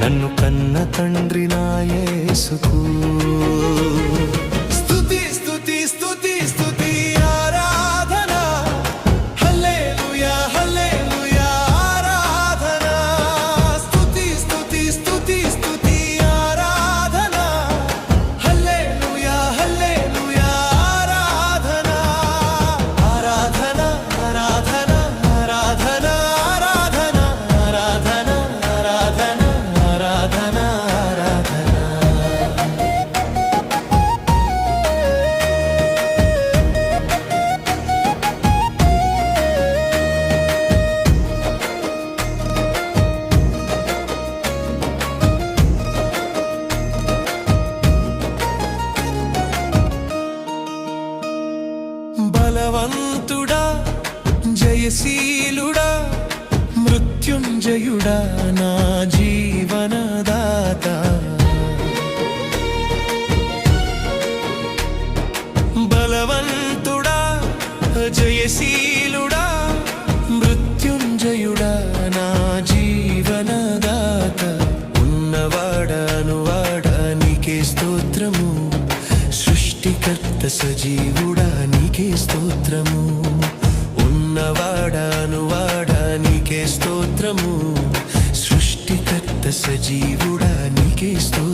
నన్ను కన్న తండ్రి నాయసుకు జయశీలుడా మృత్యుంజయుడా నా జీవనదాత. బలవంతుడా జయశీలుడా మృత్యుంజయుడా నా జీవనదాత. ఉన్నవాడను వాడానికే స్తోత్రము సృష్టికర్త సజీవుడా నీకే స్తోత్రము. ఉన్నవాడాను వాడానికే స్తోత్రము. సృష్టికర్త సజీవుడా నీకే స్తోత్రము